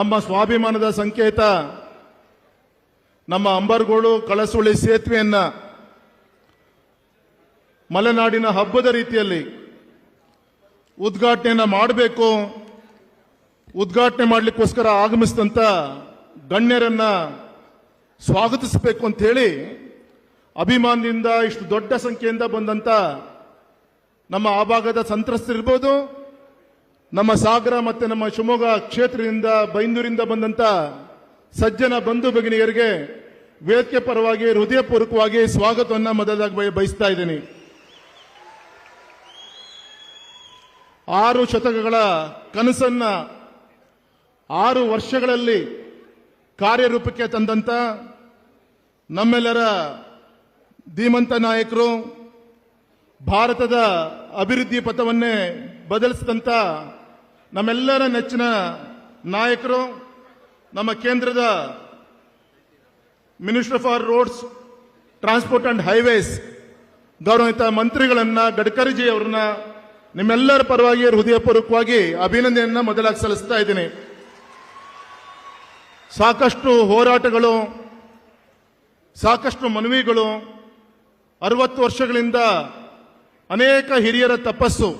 ನಮ್ಮ ಸ್ವಾಭಿಮಾನದ ಸಂಕೇತ ನಮ್ಮ ಅಂಬರ್ಗೋಳು ಕಳಸುಳಿ ಸೇತುವೆಯನ್ನ ಮಲೆನಾಡಿನ ಹಬ್ಬದ ರೀತಿಯಲ್ಲಿ ಉದ್ಘಾಟನೆಯನ್ನ ಮಾಡಬೇಕು, ಉದ್ಘಾಟನೆ ಮಾಡಲಿಕ್ಕೋಸ್ಕರ ಆಗಮಿಸಿದಂತ ಗಣ್ಯರನ್ನ ಸ್ವಾಗತಿಸಬೇಕು ಅಂತ ಹೇಳಿ ಅಭಿಮಾನದಿಂದ ಇಷ್ಟು ದೊಡ್ಡ ಸಂಖ್ಯೆಯಿಂದ ಬಂದಂತ ನಮ್ಮ ಆ ಭಾಗದ ಸಂತ್ರಸ್ತರಿರ್ಬೋದು ನಮ್ಮ ಸಾಗರ ಮತ್ತು ನಮ್ಮ ಶಿವಮೊಗ್ಗ ಕ್ಷೇತ್ರದಿಂದ ಬೈಂದೂರಿಂದ ಬಂದಂಥ ಸಜ್ಜನ ಬಂಧು ಭಗಿನಿಯರಿಗೆ ವೇದಿಕೆ ಪರವಾಗಿ, ಹೃದಯಪೂರ್ವಕವಾಗಿ ಸ್ವಾಗತವನ್ನು ಮೊದಲಾಗಿ ಬಯ- ಬಯಸ್ತಾ ಇದ್ದೀನಿ. ಆರು ಶತಕಗಳ ಕನಸನ್ನ ಆರು ವರ್ಷಗಳಲ್ಲಿ ಕಾರ್ಯರೂಪಕ್ಕೆ ತಂದಂತ ನಮ್ಮೆಲ್ಲರ ಧೀಮಂತ ನಾಯಕರು, ಭಾರತದ ಅಭಿವೃದ್ಧಿ ಪಥವನ್ನೇ ಬದಲಿಸಿದಂತ ನಮ್ಮೆಲ್ಲರ ನೆಚ್ಚಿನ ನಾಯಕರು, ನಮ್ಮ ಕೇಂದ್ರದ minister for roads transport and highways ಗೌರವಿತ ಮಂತ್ರಿಗಳನ್ನ ಗಡ್ಕರಿಜಿ ಅವರನ್ನ ನಿಮ್ಮೆಲ್ಲರ ಪರವಾಗಿ ಹೃದಯಪೂರ್ವಕವಾಗಿ ಅಭಿನಂದನೆಯನ್ನ ಮೊದಲಾಗಿ ಸಲ್ಲಿಸ್ತಾ ಇದ್ದೀನಿ. ಸಾಕಷ್ಟು ಹೋರಾಟಗಳು, ಸಾಕಷ್ಟು ಮನವಿಗಳು, ಅರವತ್ತು ವರ್ಷಗಳಿಂದ ಅನೇಕ ಹಿರಿಯರ ತಪಸ್ಸು,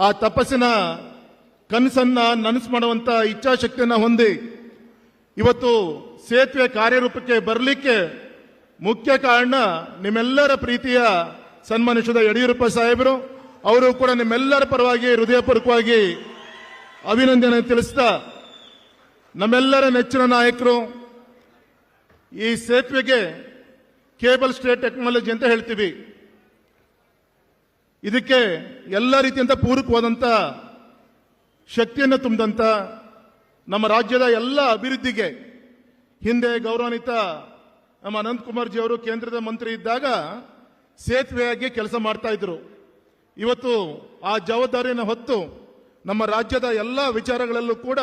ಆ ತಪಸ್ಸಿನ ಕನಸನ್ನ ನನಸು ಮಾಡುವಂತ ಇಚ್ಛಾಶಕ್ತಿಯನ್ನ ಹೊಂದಿ ಇವತ್ತು ಸೇತುವೆ ಕಾರ್ಯರೂಪಕ್ಕೆ ಬರಲಿಕ್ಕೆ ಮುಖ್ಯ ಕಾರಣ ನಿಮ್ಮೆಲ್ಲರ ಪ್ರೀತಿಯ ಸನ್ಮಾನಿಸಿದ ಯಡಿಯೂರಪ್ಪ ಸಾಹೇಬರು. ಅವರು ಕೂಡ ನಿಮ್ಮೆಲ್ಲರ ಪರವಾಗಿ ಹೃದಯಪೂರ್ವಕವಾಗಿ ಅಭಿನಂದನೆ ತಿಳಿಸ್ತಾ ನಮ್ಮೆಲ್ಲರ ನೆಚ್ಚಿನ ನಾಯಕರು ಈ ಸೇತುವೆಗೆ ಕೇಬಲ್ ಸ್ಟೇಟ್ ಟೆಕ್ನಾಲಜಿ ಅಂತ ಹೇಳ್ತೀವಿ. ಇದಕ್ಕೆ ಎಲ್ಲ ರೀತಿಯಂತ ಪೂರಕವಾದಂತ ಶಕ್ತಿಯನ್ನು ತುಂಬಿದಂಥ ನಮ್ಮ ರಾಜ್ಯದ ಎಲ್ಲ ಅಭಿವೃದ್ಧಿಗೆ ಹಿಂದೆ ಗೌರವಾನ್ವಿತ ನಮ್ಮ ಅನಂತಕುಮಾರ್ ಜಿ ಅವರು ಕೇಂದ್ರದ ಮಂತ್ರಿ ಇದ್ದಾಗ ಸೇತುವೆಯಾಗಿ ಕೆಲಸ ಮಾಡ್ತಾ ಇದ್ರು. ಇವತ್ತು ಆ ಜವಾಬ್ದಾರಿಯನ್ನು ಹೊತ್ತು ನಮ್ಮ ರಾಜ್ಯದ ಎಲ್ಲ ವಿಚಾರಗಳಲ್ಲೂ ಕೂಡ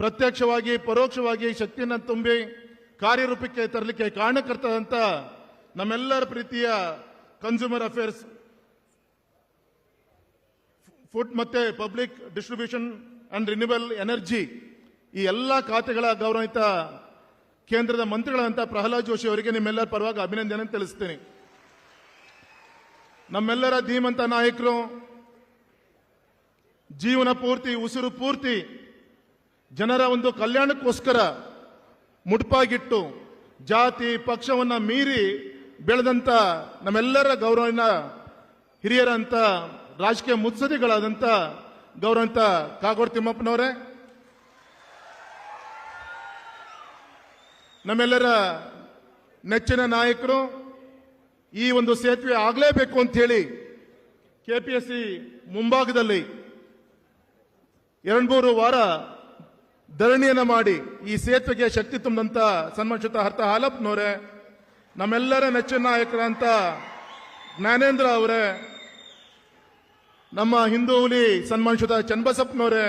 ಪ್ರತ್ಯಕ್ಷವಾಗಿ, ಪರೋಕ್ಷವಾಗಿ ಶಕ್ತಿಯನ್ನು ತುಂಬಿ ಕಾರ್ಯರೂಪಕ್ಕೆ ತರಲಿಕ್ಕೆ ಕಾರಣಕರ್ತದಂಥ ನಮ್ಮೆಲ್ಲರ ಪ್ರೀತಿಯ ಕನ್ಸ್ಯೂಮರ್ ಅಫೇರ್ಸ್ ಫುಡ್ ಮತ್ತೆ public distribution and renewable energy ಈ ಎಲ್ಲ ಖಾತೆಗಳ ಗೌರವಿತ ಕೇಂದ್ರದ ಮಂತ್ರಿಗಳಂತ ಪ್ರಹ್ಲಾದ್ ಜೋಶಿ ಅವರಿಗೆ ನಿಮ್ಮೆಲ್ಲರ ಪರವಾಗಿ ಅಭಿನಂದನೆ ತಿಳಿಸ್ತೇನೆ. ನಮ್ಮೆಲ್ಲರ ಧೀಮಂತ ನಾಯಕರು, ಜೀವನ ಪೂರ್ತಿ, ಉಸಿರು ಪೂರ್ತಿ ಜನರ ಒಂದು ಕಲ್ಯಾಣಕ್ಕೋಸ್ಕರ ಮುಡುಪಾಗಿಟ್ಟು ಜಾತಿ, ಪಕ್ಷವನ್ನ ಮೀರಿ ಬೆಳೆದಂತ ನಮ್ಮೆಲ್ಲರ ಗೌರವಿನ ಹಿರಿಯರಂತ ರಾಜಕೀಯ ಮುತ್ಸದಿಗಳಾದಂಥ ಗೌರವಂತ ಕಾಗೋಡು ತಿಮ್ಮಪ್ಪನವರೇ, ನಮ್ಮೆಲ್ಲರ ನೆಚ್ಚಿನ ನಾಯಕರು, ಈ ಒಂದು ಸೇತುವೆ ಆಗಲೇಬೇಕು ಅಂತ ಹೇಳಿ ಸಿ ಮುಂಭಾಗದಲ್ಲಿ ಎರಡು ಮೂರು ವಾರ ಧರಣಿಯನ್ನು ಮಾಡಿ ಈ ಸೇತುವೆಗೆ ಶಕ್ತಿ ತುಂಬಿದಂಥ ಸನ್ಮಾನಿತ ಹರ್ತ ಹಾಲಪ್ಪನವರೇ, ನಮ್ಮೆಲ್ಲರ ನೆಚ್ಚಿನ ನಾಯಕರಂತ ಜ್ಞಾನೇಂದ್ರ ಅವರೇ ನಮ್ಮ ಹಿಂದೂ ಹುಲಿ ಸನ್ಮಾನಿಸಿದ ಚನ್ನಬಸಪ್ಪನವರೇ,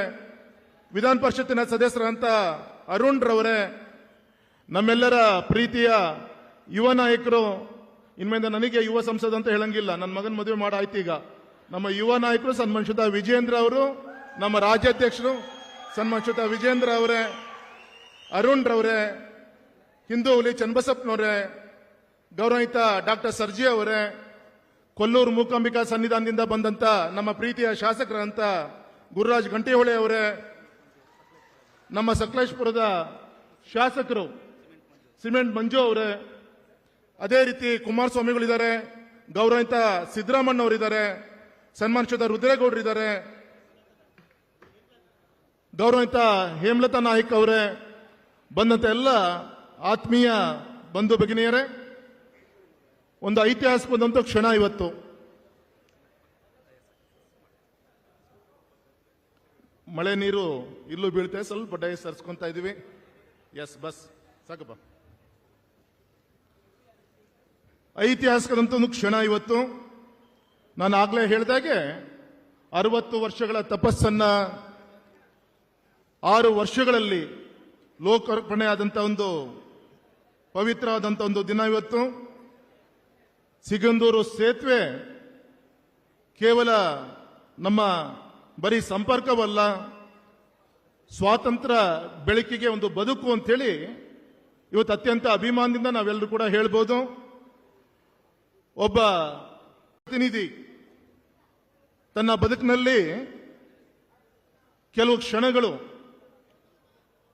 ವಿಧಾನ ಪರಿಷತ್ತಿನ ಸದಸ್ಯರಂತ ಅರುಣ್ ರವರೇ ನಮ್ಮೆಲ್ಲರ ಪ್ರೀತಿಯ ಯುವ ನಾಯಕರು ಇನ್ಮೇಲೆ ನನಗೆ ಯುವ ಸಂಸದ ಅಂತ ಹೇಳಂಗಿಲ್ಲ ನನ್ನ ಮಗನ ಮದುವೆ ಮಾಡಾಯ್ತು ಈಗ. ನಮ್ಮ ಯುವ ನಾಯಕರು ಸನ್ಮಾನಿಸಿದ ವಿಜೇಂದ್ರ ಅವರು, ನಮ್ಮ ರಾಜ್ಯಾಧ್ಯಕ್ಷರು ಸನ್ಮಾನಿಸಿದ ವಿಜೇಂದ್ರ ಅವರೇ ಅರುಣ್ ರವರೇ ಹಿಂದೂ ಹುಲಿ ಚನ್ನಬಸಪ್ಪನವರೇ ಗೌರವಿತ ಡಾಕ್ಟರ್ ಸರ್ಜಿ ಅವರೇ ಕೊಲ್ಲೂರು ಮೂಕಾಂಬಿಕಾ ಸನ್ನಿಧಾನದಿಂದ ಬಂದಂತ ನಮ್ಮ ಪ್ರೀತಿಯ ಶಾಸಕರಂತ ಗುರುರಾಜ್ ಗಂಟಿಹೊಳೆ ಅವರೇ, ನಮ್ಮ ಸಕಲೇಶ್ಪುರದ ಶಾಸಕರು ಸಿಮೆಂಟ್ ಮಂಜು ಅವರೇ, ಅದೇ ರೀತಿ ಕುಮಾರಸ್ವಾಮಿಗಳಿದ್ದಾರೆ ಗೌರವಿತ ಸಿದ್ದರಾಮಣ್ಣವರಿದ್ದಾರೆ ಸನ್ಮಾನಿಸಿದ ರುದ್ರೇಗೌಡರಿದ್ದಾರೆ ಗೌರವಿತ ಹೇಮಲತಾ ನಾಯ್ಕ್ ಅವರೇ, ಬಂದಂತ ಎಲ್ಲ ಆತ್ಮೀಯ ಬಂಧು ಭಗಿನಿಯರೇ ಒಂದು ಐತಿಹಾಸಿಕವಾದಂಥ ಕ್ಷಣ ಇವತ್ತು. ಮಳೆ ನೀರು ಇಲ್ಲೂ ಬೀಳ್ತೇವೆ ಸ್ವಲ್ಪ ಡೈ ಸರ್ಸ್ಕೊಂತ ಇದೀವಿ ಎಸ್ ಬಸ್ ಸಾಕಪ್ಪ ಐತಿಹಾಸಿಕದಂತ ಒಂದು ಕ್ಷಣ ಇವತ್ತು. ನಾನು ಆಗ್ಲೇ ಹೇಳಿದಾಗೆ ಅರವತ್ತು ವರ್ಷಗಳ ತಪಸ್ಸನ್ನ ಆರು ವರ್ಷಗಳಲ್ಲಿ ಲೋಕಾರ್ಪಣೆ ಆದಂಥ ಒಂದು ಪವಿತ್ರವಾದಂಥ ಒಂದು ದಿನ ಇವತ್ತು. ಸಿಗಂದೂರು ಸೇತುವೆ ಕೇವಲ ನಮ್ಮ ಬರೀ ಸಂಪರ್ಕವಲ್ಲ, ಸ್ವಾತಂತ್ರ್ಯ ಬೆಳಕಿಗೆ ಒಂದು ಬದುಕು ಅಂತೇಳಿ ಇವತ್ತು ಅತ್ಯಂತ ಅಭಿಮಾನದಿಂದ ನಾವೆಲ್ಲರೂ ಕೂಡ ಹೇಳ್ಬೋದು. ಒಬ್ಬ ಪ್ರತಿನಿಧಿ ತನ್ನ ಬದುಕಿನಲ್ಲಿ ಕೆಲವು ಕ್ಷಣಗಳು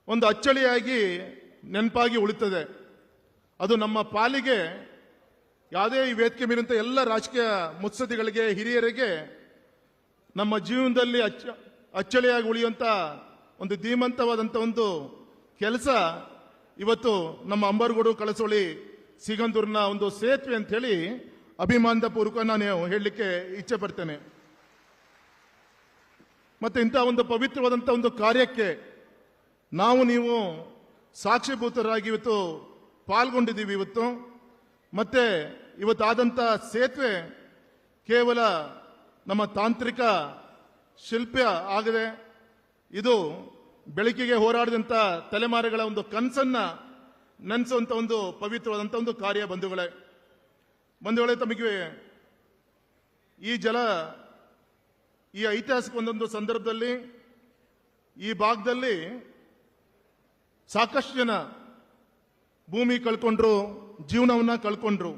ಒಂದು ಅಚ್ಚಳಿಯಾಗಿ ನೆನಪಾಗಿ ಉಳಿತದೆ. ಅದು ನಮ್ಮ ಪಾಲಿಗೆ ಯಾವುದೇ ಈ ವೇದಿಕೆ ಮೀರಿದಂಥ ಎಲ್ಲ ರಾಜಕೀಯ ಮುತ್ಸದಿಗಳಿಗೆ ಹಿರಿಯರಿಗೆ ನಮ್ಮ ಜೀವನದಲ್ಲಿ ಅಚ್ಚ, ಅಚ್ಚಳಿಯಾಗಿ ಉಳಿಯುವಂತ ಒಂದು ಧೀಮಂತವಾದಂಥ ಒಂದು ಕೆಲಸ ಇವತ್ತು ನಮ್ಮ ಅಂಬರ್ಗೋಡು ಕಳಸೋಳಿ ಸಿಗಂದೂರಿನ ಒಂದು ಸೇತುವೆ ಅಂತ ಹೇಳಿ ಅಭಿಮಾನದ ಪೂರ್ವಕ ನಾನು ಹೇಳಲಿಕ್ಕೆ ಇಚ್ಛೆ ಪಡ್ತೇನೆ. ಮತ್ತೆ ಇಂಥ ಒಂದು ಪವಿತ್ರವಾದಂಥ ಒಂದು ಕಾರ್ಯಕ್ಕೆ ನಾವು ನೀವು ಸಾಕ್ಷಿಭೂತರಾಗಿ ಇವತ್ತು ಪಾಲ್ಗೊಂಡಿದ್ದೀವಿ ಇವತ್ತು. ಮತ್ತೆ ಇವತ್ತಾದಂಥ ಸೇತುವೆ ಕೇವಲ ನಮ್ಮ ತಾಂತ್ರಿಕ ಶಿಲ್ಪ ಆಗದೆ. ಇದು ಬೆಳಕಿಗೆ ಹೋರಾಡಿದಂಥ ತಲೆಮಾರುಗಳ ಒಂದು ಕನಸನ್ನು ನೆನೆಸುವಂಥ ಒಂದು ಪವಿತ್ರವಾದಂಥ ಒಂದು ಕಾರ್ಯ ಬಂಧುಗಳೇ. ಬಂಧುಗಳೇ ತಮಗೆ ಈ ಜಲ, ಈ ಐತಿಹಾಸಿಕ ಒಂದೊಂದು ಸಂದರ್ಭದಲ್ಲಿ, ಈ ಭಾಗದಲ್ಲಿ ಸಾಕಷ್ಟು ಜನ ಭೂಮಿ ಕಳ್ಕೊಂಡ್ರು, ಜೀವನವನ್ನ ಕಳ್ಕೊಂಡ್ರು.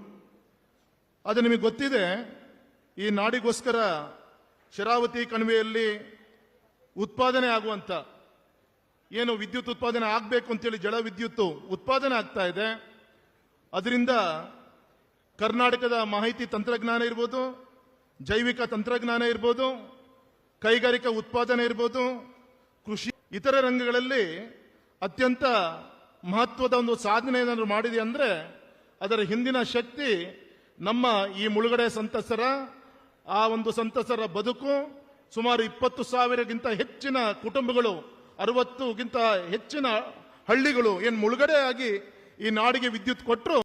ಅದು ನಿಮಗೆ ಗೊತ್ತಿದೆ, ಈ ನಾಡಿಗೋಸ್ಕರ ಶರಾವತಿ ಕಣಿವೆಯಲ್ಲಿ ಉತ್ಪಾದನೆ ಆಗುವಂತ, ಏನು ವಿದ್ಯುತ್ ಉತ್ಪಾದನೆ ಆಗಬೇಕು ಅಂತೇಳಿ ಜಲ ವಿದ್ಯುತ್ ಉತ್ಪಾದನೆ ಆಗ್ತಾ ಇದೆ. ಅದರಿಂದ ಕರ್ನಾಟಕದ ಮಾಹಿತಿ ತಂತ್ರಜ್ಞಾನ ಇರ್ಬೋದು, ಜೈವಿಕ ತಂತ್ರಜ್ಞಾನ ಇರ್ಬೋದು, ಕೈಗಾರಿಕಾ ಉತ್ಪಾದನೆ ಇರ್ಬೋದು, ಕೃಷಿ, ಇತರ ರಂಗಗಳಲ್ಲಿ ಅತ್ಯಂತ ಮಹತ್ವದ ಒಂದು ಸಾಧನೆ ಏನಾದರೂ ಮಾಡಿದೆ ಅಂದರೆ ಅದರ ಹಿಂದಿನ ಶಕ್ತಿ ನಮ್ಮ ಈ ಮುಳುಗಡೆ ಸಂತಸರ ಆ ಒಂದು ಸಂತಸರ ಬದುಕು, ಸುಮಾರು ಇಪ್ಪತ್ತು ಸಾವಿರಗಿಂತ ಹೆಚ್ಚಿನ ಕುಟುಂಬಗಳು, ಅರವತ್ತುಗಿಂತ ಹೆಚ್ಚಿನ ಹಳ್ಳಿಗಳು, ಏನು ಮುಳುಗಡೆ ಆಗಿ ಈ ನಾಡಿಗೆ ವಿದ್ಯುತ್ ಕೊಟ್ಟರು